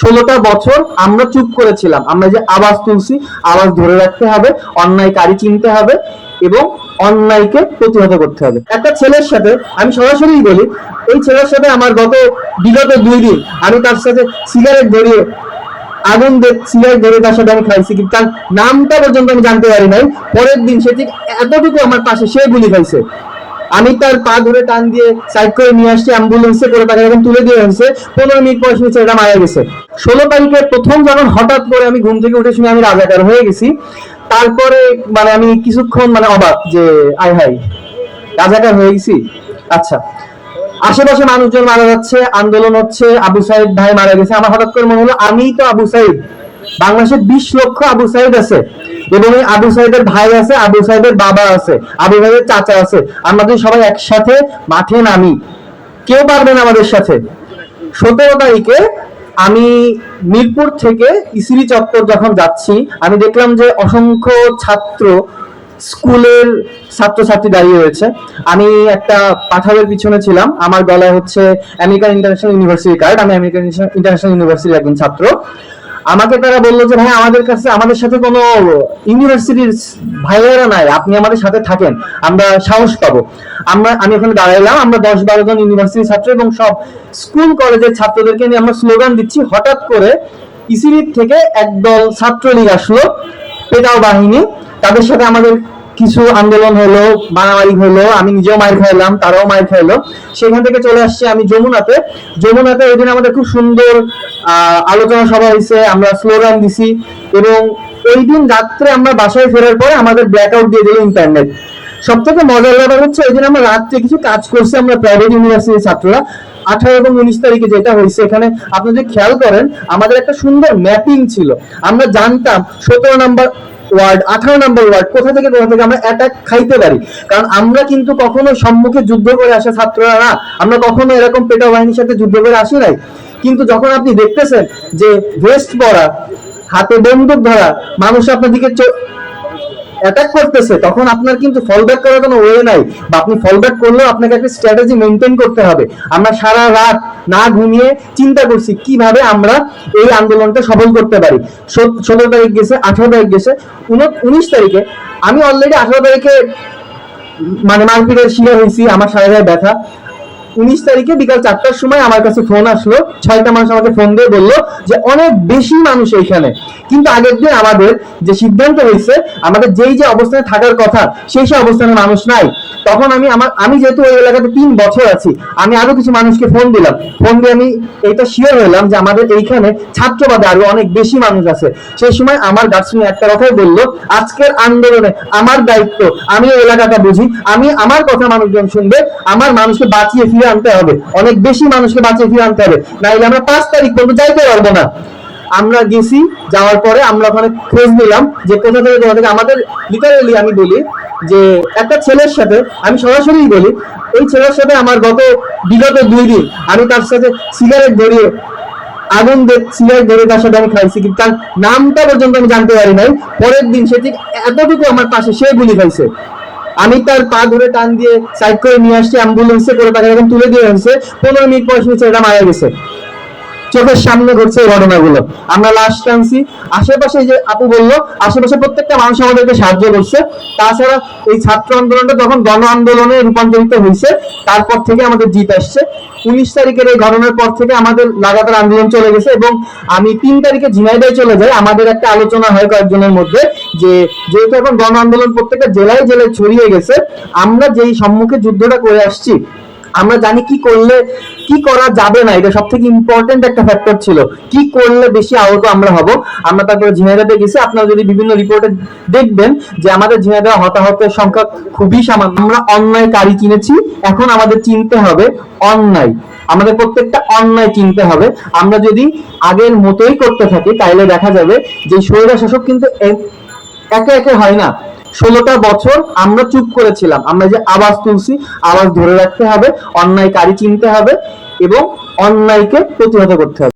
ষোলোটা বছর আমরা চুপ করেছিলাম। আমরা যে আওয়াজ তুলছি, আওয়াজ ধরে রাখতে হবে অন্যায়কারী চিনতে হবে এবং অন্যায়কে প্রতিহত করতে হবে। একটা ছেলের সাথে আমি সরাসরি বলি, এই ছেলের সাথে আমার গত বিগত দুই দিন আমি তার সাথে সিগারেট ধরিয়ে, আগুন সিগারেট ধরে তার সাথে আমি খাইছি, কিন্তু তার নামটা পর্যন্ত আমি জানতে পারি নাই। পরের দিন সে ঠিক এতটুকু আমার পাশে সে গুলি খাইছে। আমি তার পা ধরে টান দিয়ে সাইড করে নিয়ে আসছি অ্যাম্বুলেন্সে করে তাকে এখন তুলে দিয়ে হয়েছে পনেরো মিনিট পর শুনেছি এটা মারা গেছে। ষোলো তারিখে প্রথম যখন হঠাৎ করে আমি ঘুম থেকে উঠে শুনে আমি রাজাকার হয়ে গেছি, তারপরে মানে আমি কিছুক্ষণ মানে অবাক যে আই হাই রাজাকার হয়ে গেছি? আচ্ছা আশেপাশে মানুষজন মারা যাচ্ছে, আন্দোলন হচ্ছে, আবু সাইদ ভাই মারা গেছে। আমার হঠাৎ করে মনে হলো আমি তো আবু সাইদ। বাংলাদেশে বিশ লক্ষ আবু সাইদ আছে। এবং এই আবু সাইদের ভাই আছে, আবু সাইদের বাবা আছে, আবু সাইদের চাচা আছে। আমরা যদি সবাই একসাথে মাঠে নামি, কেউ পারবে না আমাদের সাথে। সতেরো তারিখে আমি মিরপুর থেকে ইসিবি চত্বর যখন যাচ্ছি, আমি দেখলাম যে অসংখ্য ছাত্র স্কুলের ছাত্রছাত্রী দাঁড়িয়ে রয়েছে। আমি একটা পাঠাবের পিছনে ছিলাম। আমার গলায় হচ্ছে আমেরিকান ইন্টারন্যাশনাল ইউনিভার্সিটি কার্ড আমি আমেরিকান ইন্টারন্যাশনাল ইউনিভার্সিটির একজন ছাত্র। আমাকে তারা বলল যে, ভাই, আমাদের কাছে, আমাদের সাথে কোনো ইউনিভার্সিটির ভাইয়েরা নাই, আপনি আমাদের সাথে থাকেন, আমরা সাহস পাবো। আমরা, আমি ওখানে দাঁড়াইলাম, আমরা দশ বারো জন ইউনিভার্সিটির ছাত্র এবং সব স্কুল, কলেজের ছাত্রদেরকে নিয়ে আমরা স্লোগান দিচ্ছি। হঠাৎ করে ইসিবির থেকে একদল ছাত্রলীগ আসলো, পেটাও বাহিনী, তাদের সাথে আমাদের কিছু আন্দোলন হলো মারামারি হলো, আমি নিজেও মার খাইলাম তারাও মার খাইলো সেখান থেকে চলে আসছি আমি যমুনাতে। যমুনাতে ওই দিন আমাদের খুব সুন্দর আলোচনা সভা হয়েছে আমরা স্লোগান দিছি এবং ওই দিন রাত্রে আমরা বাসায় ফেরার পরে আমাদের ব্ল্যাক আউট দিয়ে দিল ইন্টারনেট সব থেকে মজার ব্যাপার হচ্ছে ওই দিন আমরা রাত্রে কিছু কাজ করছি, আমরা প্রাইভেট ইউনিভার্সিটির ছাত্ররা। আঠারো এবং উনিশ তারিখে যেটা হয়েছে এখানে, আপনি যদি খেয়াল করেন, আমাদের একটা সুন্দর ম্যাপিং ছিল। আমরা জানতাম সতেরো নাম্বার ওয়ার্ড, আঠারো নম্বর ওয়ার্ড, কোথা থেকে কোথা থেকে আমরা অ্যাটাক খাইতে পারি। কারণ আমরা কিন্তু কখনো সম্মুখে যুদ্ধ করে আসা ছাত্ররা না। আমরা কখনো এরকম পেটা বাহিনীর সাথে যুদ্ধ করে আসি নাই। কিন্তু যখন আপনি দেখতেছেন যে ভেস্ট পরা হাতে বন্দুক ধরা, মানুষ আপনার দিকে অ্যাটাক করতেছে, তখন আপনার কিন্তু ফল ব্যাক করার কোনো ওয়ে নাই। বা আপনি ফল ব্যাক করলেও আপনাকে একটা স্ট্র্যাটেজি মেনটেন করতে হবে। আমরা সারা রাত না ঘুমিয়ে চিন্তা করছি, কীভাবে আমরা এই আন্দোলনটা সফল করতে পারি? সতেরো তারিখ গেছে, আঠারো তারিখ গেছে, উন- উনিশ তারিখে আমি অলরেডি আঠারো তারিখে মানে মারপিটের শিকার হয়েছি, আমার সারা গায়ে ব্যথা। উনিশ তারিখে বিকাল চারটার সময় আমার কাছে ফোন আসলো। ছয়টা মানুষ আমাকে ফোন দিয়ে বলল যে, অনেক বেশি মানুষ এইখানে কিন্তু আগের দিন আমাদের যে সিদ্ধান্ত হয়েছে, আমাদের যেই যে অবস্থানে থাকার কথা, সেই সেই অবস্থানে মানুষ নাই। তখন আমি আমার, আমি যেহেতু ওই এলাকাতে তিন বছর আছি, আমি আরও কিছু মানুষকে ফোন দিলাম। ফোন দিয়ে আমি এটা শিওর হলাম যে, আমাদের এইখানে ছাত্রবাদে আরও অনেক বেশি মানুষ আছে। সেই সময় আমার গার্ডসুনি একটা কথাই বলল, আজকের আন্দোলনে আমার দায়িত্ব, আমি এলাকাটা বুঝি, আমি আমার কথা মানুষজন শুনবে, আমার মানুষকে বাঁচিয়ে ফিরে আনতে হবে। অনেক বেশি মানুষকে বাঁচিয়ে ফিরে আনতে হবে। নাইলে আমরা পাঁচ তারিখ পর্যন্ত যাইতে পারব না। আমরা গেছি, যাওয়ার পরে আমরা ওখানে খোঁজ নিলাম যে কোথা থেকে কোথা থেকে। আমাদের লিটারেলি আমি বলি যে একটা ছেলের সাথে, আমি সরাসরি বলি, এই ছেলের সাথে আমার গত বিগত দুই দিন আমি তার সাথে সিগারেট ধরিয়ে, আগুন সিগারেট ধরে তার সাথে আমি খাইছি। কিন্তু তার নামটা পর্যন্ত আমি জানতে পারি নাই। পরের দিন সে ঠিক এতটুকু আমার পাশে সে গুলি খাইছে। আমি তার পা ধরে টান দিয়ে সাইড করে নিয়ে আসছি অ্যাম্বুলেন্সে করে তাকে এখন তুলে দিয়ে হয়েছে পনেরো মিনিট পর সে এটা মারা গেছে। চোখের সামনে ঘটছে এই ঘটনাগুলো। আমরা লাশ টানছি আশেপাশে যে আপু বলল, আশেপাশে প্রত্যেকটা মানুষ আমাদেরকে সাহায্য করছে। তাছাড়া এই ছাত্র আন্দোলনটা যখন গণ আন্দোলনে রূপান্তরিত হয়েছে, তারপর থেকে আমাদের জিত আসছে। উনিশ তারিখের এই ঘটনার পর থেকে আমাদের লাগাতার আন্দোলন চলে গেছে এবং আমি তিন তারিখে ঝিনাইদায় চলে যাই। আমাদের একটা আলোচনা হয় কয়েকজনের মধ্যে যে, যেহেতু এখন গণ আন্দোলন প্রত্যেকটা জেলায় জেলায় ছড়িয়ে গেছে, আমরা যেই সম্মুখে যুদ্ধটা করে আসছি আমরা জানি কি করলে, কি করা যাবে না, এটা সব থেকে ইম্পর্টেন্ট একটা ফ্যাক্টর ছিল। কি করলে বেশি আহত আমরা হব? আমরা তারপরে ঝিনাইদাতে গেছি। আপনারা যদি বিভিন্ন রিপোর্টে দেখবেন যে আমাদের ঝিনাইদা হতাহতের সংখ্যা খুবই সামান্য। আমরা অন্যায় কারি চিনেছি এখন আমাদের চিনতে হবে অন্যায়। আমাদের প্রত্যেকটা অন্যায় চিনতে হবে। আমরা যদি আগের মতোই করতে থাকি, তাইলে দেখা যাবে যে স্বৈরা শাসক কিন্তু একে একে হয় না। ষোলোটা বছর আমরা চুপ করেছিলাম। আমরা যে আওয়াজ তুলছি, আওয়াজ ধরে রাখতে হবে, অন্যায় অন্যায়কারী চিনতে হবে এবং অন্যায়কে প্রতিহত করতে হবে।